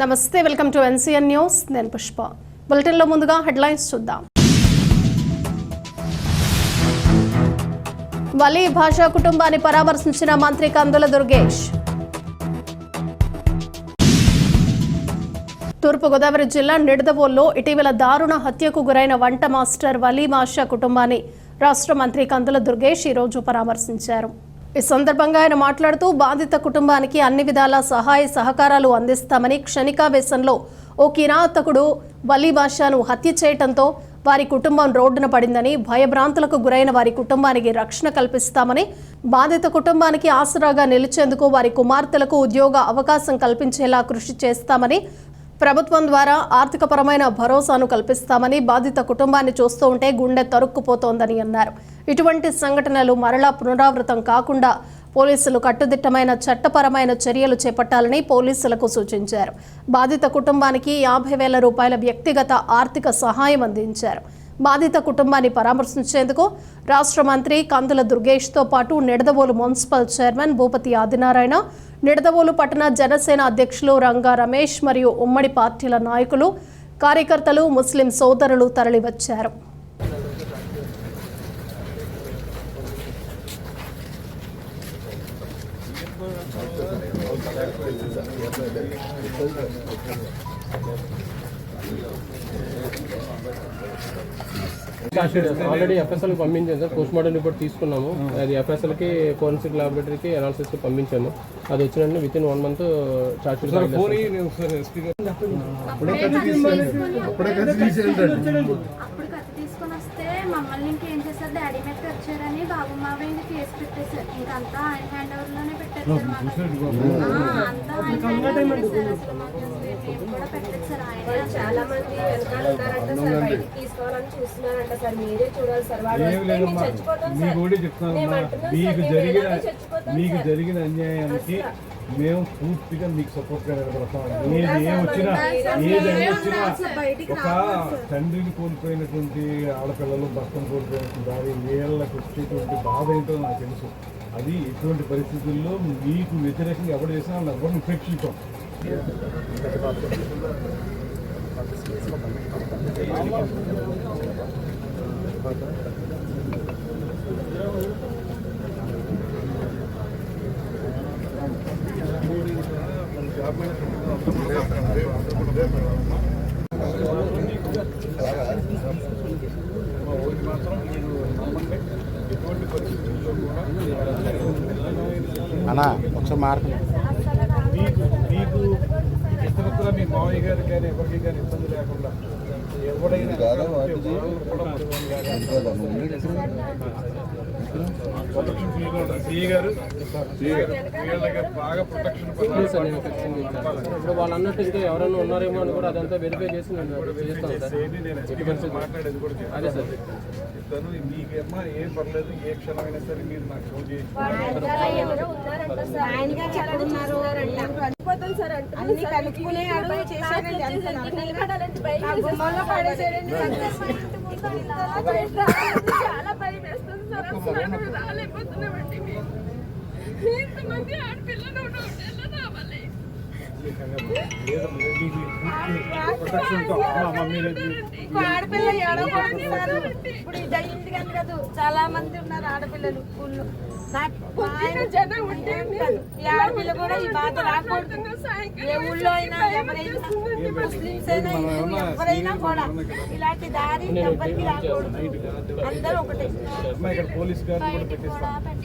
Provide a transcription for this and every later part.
నమస్తే welcome to NCN news. నేను పుష్ప. బులెటిన్లో ముందుగా హెడ్లైన్స్ చూద్దాం. వలి భాషా కుటుంబాన్ని పరామర్శించిన మంత్రి కందుల దుర్గేష్. తూర్పుగోదావరి జిల్లా నిడదవోల్లో ఇటీవల దారుణ హత్యకు గురైన వంట మాస్టర్ వలీ మాషా కుటుంబాన్ని రాష్ట్ర మంత్రి కందుల దుర్గేష్ ఈరోజు పరామర్శించారు. ఈ సందర్భంగా ఆయన మాట్లాడుతూ బాధిత కుటుంబానికి అన్ని విధాల సహాయ సహకారాలు అందిస్తామని క్షణికావేశంలో ఓ కిరాతకుడు వలీ బాషాను హత్య చేయటంతో వారి కుటుంబం రోడ్డున పడిందని భయభ్రాంతులకు గురైన వారి కుటుంబానికి రక్షణ కల్పిస్తామని బాధిత కుటుంబానికి ఆసరాగా నిలిచేందుకు వారి కుమార్తెలకు ఉద్యోగ అవకాశం కల్పించేలా కృషి చేస్తామని ప్రభుత్వం ద్వారా ఆర్థికపరమైన భరోసాను కల్పిస్తామని బాధిత కుటుంబాన్ని చూస్తూ ఉంటే గుండె తరుక్కుపోతోందని అన్నారు. ఇటువంటి సంఘటనలు మరలా పునరావృతం కాకుండా పోలీసులు కట్టుదిట్టమైన చట్టపరమైన చర్యలు చేపట్టాలని పోలీసులకు సూచించారు. బాధిత కుటుంబానికి యాభై వేల రూపాయల వ్యక్తిగత ఆర్థిక సహాయం అందించారు. బాధిత కుటుంబాన్ని పరామర్శించేందుకు రాష్ట్ర మంత్రి కందుల దుర్గేష్తో పాటు నిడదవోలు మున్సిపల్ చైర్మన్ భూపతి ఆదినారాయణ నిడదవోలు పట్టణ జనసేన అధ్యక్షులు రంగా రమేష్ మరియు ఉమ్మడి పార్టీల నాయకులు కార్యకర్తలు ముస్లిం సోదరులు తరలివచ్చారు. ఆల్రెడీ ఎఫ్ఎస్ఎల్ పంపించాను సార్. పోస్ట్ మార్టం రిపోర్ట్ తీసుకున్నాము. అది ఎఫ్ఎస్ఎల్కి ఫోరెన్సిక్ ల్యాబొరేటరీకి అనాలిసిస్కి పంపించాము. అది వచ్చినండి with in one month charge అప్పుడే కత్తి తీసుకొని వస్తే మమ్మల్ని ఇంకేం చేశారు? డాడీ మీద వచ్చారని బాబు మావయ్య ఇంకా కేసు పెట్టేశారు. ఇంకా అంతా ఆయన హ్యాండ్ ఓవర్లోనే పెట్టారు సార్ మాకు. ఆ, అంతా ఆయన హ్యాండ్ ఓవర్ సార్ అసలు మాకు. మేము కూడా పెట్టలేదు సార్. ఆయన చాలా మంది వెనకాల ఉన్నారంట సార్ బయటికి తీసుకోవాలని చూస్తున్నారంట సార్. మీరే చూడాలి సార్. వాడు ఏం వస్తే లేదమ్మా. మేము చచ్చిపోతాం మీకు సార్. కూడా చెప్తానమ్మా మేము అంటున్నాం మీకు సార్, జరిగిన మీకు. జరిగిన అన్యాయానికి మేము పూర్తిగా మీకు సపోర్ట్గా నిలబడతాం. ఏది ఏం వచ్చినా ఏది వచ్చినా ఒక తండ్రిని కోల్పోయినటువంటి ఆడపిల్లలు భర్తను కోల్పోయినటువంటి భార్య వీళ్ళకి వచ్చేటువంటి బాధ ఏంటో నాకు తెలుసు. అది ఎటువంటి పరిస్థితుల్లో మీకు వ్యతిరేకంగా ఎవరు చేసినా వాళ్ళు ఎవరిని ఉపేక్షించాం. అన్నా ఒకసారి మార్పు ఇతరత్ర మీ మావయ్య గారికి కానీ ఎవరికి కానీ ఇబ్బంది లేకుండా ఎవడైనా ఇప్పుడు వాళ్ళు అన్నట్టు ఇంకా ఎవరైనా ఉన్నారేమో అని కూడా అదంతా వెరిఫై చేసి నేను చేస్తాను సార్ అదే సార్ చెప్తాను మీకేమో ఏం పర్లేదు ఏ క్షణమైనా సరే మీరు నాకు ఫోన్ చేసి సార్ అన్ని కలుపుకునే అడుగు చేశారండి నిలబడాలంటే వేస్తుంది సార్ అసలు రాలేకపోతున్నామండి ఇంతమంది ఆడపిల్లలు ఆడపిల్ల ఇప్పుడు ఇది అయింది కదా కాదు చాలా మంది ఉన్నారు ఆడపిల్లలు ఊళ్ళో ఆడపిల్ల కూడా ఈ బాధ రాకూడదు. ఏ ఊళ్ళో అయినా ఎవరైనా ముస్లిమ్స్ అయినా ఎవరైనా కూడా ఇలాంటి దారి ఎవరికి రాకూడదు. అందరూ ఒకటే.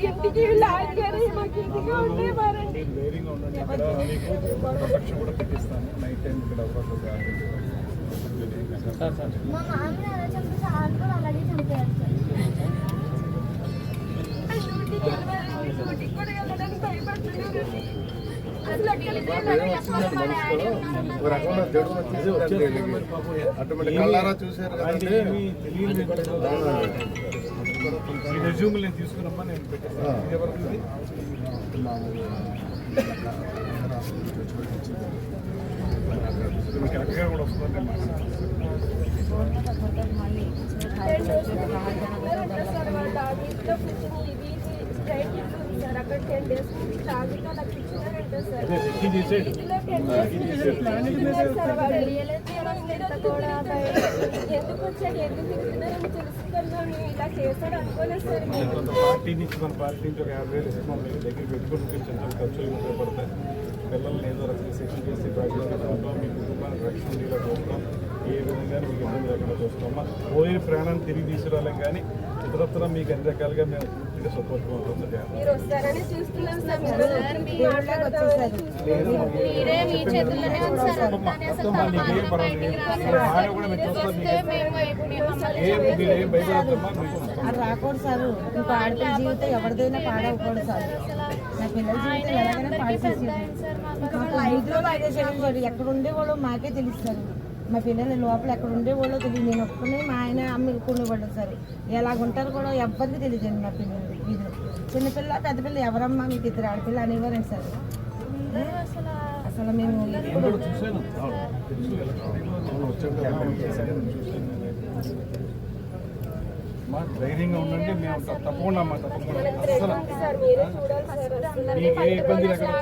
ఇంటికి లాగారు మాకు ఇంటికి ఉండేవారండి కళ్ళారా చూశారు అంటే ఈ రెజ్యూమ్ నేను తీసుకురమ్మా నేను పెట్టేస్తాను కూడా ఎందుకు వచ్చాడు ఎందుకు తిరుగుతున్నారని తెలుసుకున్నాను ఇలా చేశాడు అనుకోలేదు సార్ నేను కొంత పార్టీ నుంచి మన పార్టీ నుంచి ఒక యాభై వేలు ఇస్తున్నాం మీరు దగ్గర పెట్టుకుని కొంచెం ఖర్చులు ఉపయోగపడతాయి పిల్లల్ని ఏదో రకంగా శిక్షణ చేసి ప్రాక్టీస్ మీ కుటుంబానికి రక్షణ ఉండేలా చూస్తాం ఏ విధంగా మీకు ఇబ్బంది లేకుండా చూస్తామా పోయిన ప్రాణాన్ని తిరిగి తీసుకురాలేం కానీ ఇతరత్ర మీకు అన్ని రకాలుగా మేము పూర్తిగా సపోర్ట్గా ఉంటుంది మీరు వస్తారని చూస్తున్నాం సార్. మీరే మీ చేతుల్లోనే. అది రాకూడదు సార్. ఇంకో ఆడపిల్ల జీవితం ఎవరిదైనా పాడవకూడదు సార్. నా పిల్లల జీవితం ఎలాగైనా పాడేసేసి ఎక్కడ ఉండేవాళ్ళు మాకే తెలుస్తారు మా పిల్లలు లోపల ఎక్కడ ఉండేవాళ్ళో తెలియదు. నేను ఒప్పుకుని మా ఆయన అమ్మ కొనేవాళ్ళు సార్. ఎలాగుంటారు కూడా ఎవ్వరికి తెలియదండి మా పిల్లలు వీధిలో చిన్నపిల్ల పెద్ద పిల్ల ఎవరమ్మా మీకు ఇద్దరు ఆడపిల్ల అనేవారండి సార్? అసలు అసలు మేము మా ధైర్యంగా ఉండండి మేము తప్పకుండా అమ్మా తప్పకుండా. అసలు మీకు ఏ ఇబ్బంది లేకుండా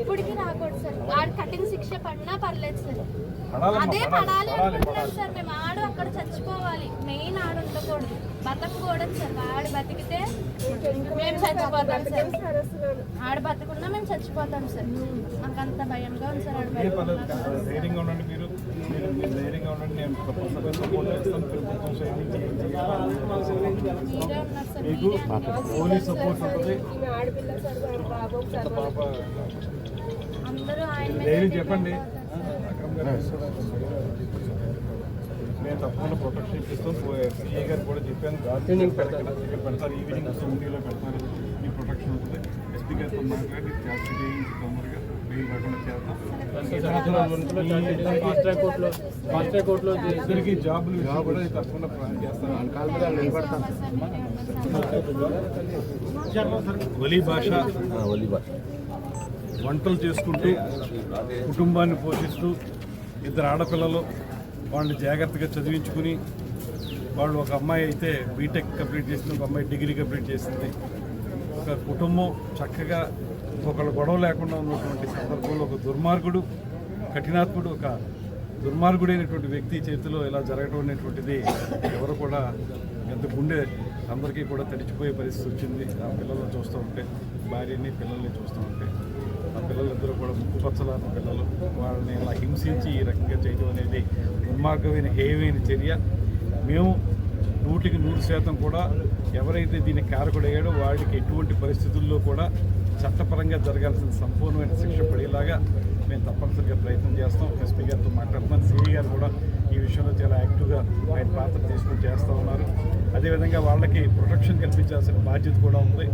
ఎప్పటికీ రాకూడదు సార్. కఠిన శిక్ష పడినా పర్లేదు సార్. అదే పడాలి అనుకుంటున్నాం సార్ మేము ఆడు అక్కడ చచ్చిపోవాలి. మెయిన్ ఆడు ఉండకూడదు. బతకూడదు సార్ ఆడు బతికితే మేము చచ్చిపోతాం సార్. ఆడు బతకున్నా మేము చచ్చిపోతాం సార్. మాకు అంత భయంగా ఉంది సార్ ఆడు సార్ మీకు పోలీస్ సపోర్ట్ ఉంటుంది. ఆడపిల్ల సార్. బాబు పాప అందరూ ఆయన చెప్పండి. నేను తప్పకుండా ప్రొటెక్షన్ ఇప్పిస్తాం సిఏ గారు కూడా చెప్పాను నేను పెడతాను. పెడతాను ఈవినింగ్ సెవెంటీలో పెడతాను. ఈ ప్రొటెక్షన్ ఉంటుంది. ఎస్పీ గారితో మాట్లాడి చేయించి తొందరగా. బెయిల్ రాకుండా కోర్టులో ఇద్దరికి జాబులు కూడా తప్పకుండా ప్లాన్ చేస్తాను. ఒలి భాష. వంటలు చేసుకుంటూ కుటుంబాన్ని పోషిస్తూ ఇద్దరు ఆడపిల్లలు వాళ్ళని జాగ్రత్తగా చదివించుకుని వాళ్ళు ఒక అమ్మాయి అయితే బీటెక్ కంప్లీట్ చేసింది ఒక అమ్మాయి డిగ్రీ కంప్లీట్ చేసింది. ఒక కుటుంబం చక్కగా ఒకళ్ళ గొడవ లేకుండా ఉన్నటువంటి సందర్భంలో ఒక దుర్మార్గుడు కఠినాత్ముడు ఒక దుర్మార్గుడైనటువంటి వ్యక్తి చేతిలో ఇలా జరగడం అనేటువంటిది ఎవరు కూడా ఎంత గుండె అందరికీ కూడా తడిచిపోయే పరిస్థితి వచ్చింది. ఆ పిల్లల్ని చూస్తూ ఉంటే భార్యని పిల్లల్ని చూస్తూ ఉంటే. పిల్లలందరూ కూడా ముక్కుపచ్చలాన్న పిల్లలు. వాళ్ళని ఇలా హింసించి ఈ రకంగా చేయడం అనేది దుర్మార్గమైన హేయమైన చర్య. మేము నూటికి నూరు శాతం కూడా ఎవరైతే దీనికి కారకుడయ్యాడో వాడికి ఎటువంటి పరిస్థితుల్లో కూడా చట్టపరంగా జరగాల్సిన సంపూర్ణమైన శిక్ష పడేలాగా మేము తప్పనిసరిగా ప్రయత్నం చేస్తాం. ఎస్పీ గారితో మాట్లాడుతున్నాం. సిఐ గారు కూడా ఈ విషయంలో చాలా యాక్టివ్గా ఆయన పాత్ర తీసుకుని చేస్తూ ఉన్నారు. అదేవిధంగా వాళ్ళకి ప్రొటెక్షన్ కల్పించాల్సిన బాధ్యత కూడా ఉంది.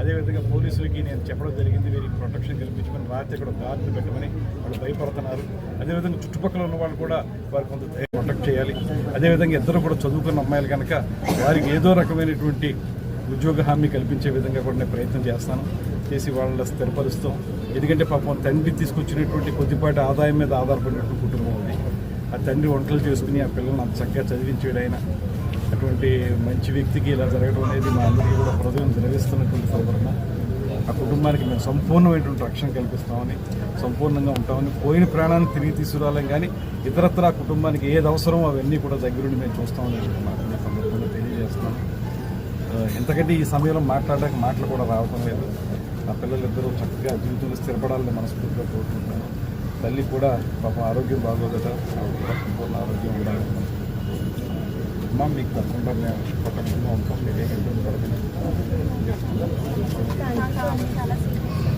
అదేవిధంగా పోలీసులకి నేను చెప్పడం జరిగింది వీరికి ప్రొటెక్షన్ కల్పించమని రాత్రి ఇక్కడ గార్డులు పెట్టమని వాళ్ళు భయపడుతున్నారు. అదేవిధంగా చుట్టుపక్కల ఉన్న వాళ్ళు కూడా వారికి కొంత ప్రొటెక్ట్ చేయాలి. అదేవిధంగా ఇద్దరు కూడా చదువుకున్న అమ్మాయిలు కనుక వారికి ఏదో రకమైనటువంటి ఉద్యోగ హామీ కల్పించే విధంగా కూడా నేను ప్రయత్నం చేస్తాను. చేసి వాళ్ళని స్థిరపరుస్తాం ఎందుకంటే పాపం తండ్రి తీసుకొచ్చినటువంటి కొద్దిపాటి ఆదాయం మీద ఆధారపడినటువంటి కుటుంబం ఉంది. ఆ తండ్రి వంటలు చేసుకుని ఆ పిల్లల్ని అంత చక్కగా చదివించాడు ఆయన. అటువంటి మంచి వ్యక్తికి ఇలా జరగడం అనేది మా అందరికీ కూడా హృదయం ద్రవిస్తున్నటువంటి సందర్భం. ఆ కుటుంబానికి మేము సంపూర్ణమైనటువంటి రక్షణ కల్పిస్తామని సంపూర్ణంగా ఉంటామని పోయిన ప్రాణాన్ని తిరిగి తీసుకురాలేం కానీ ఇతరత్ర ఆ కుటుంబానికి ఏది అవసరమో అవన్నీ కూడా దగ్గరుండి మేము చూస్తామని ఈ సందర్భంగా తెలియజేస్తున్నాను ఎంతకంటే ఈ సమయంలో మాట్లాడడానికి మాటలు కూడా రావటం లేదు. ఆ పిల్లలిద్దరూ చక్కగా జీవితంలో స్థిరపడాలని మనస్ఫూర్తిగా కోరుకుంటున్నాను. తల్లి కూడా పాపం ఆరోగ్యం బాగోదట కూడా సంపూర్ణ ఆరోగ్యం ఉండాలని Mami kita sembar ni, kita kena nampak ni dengan.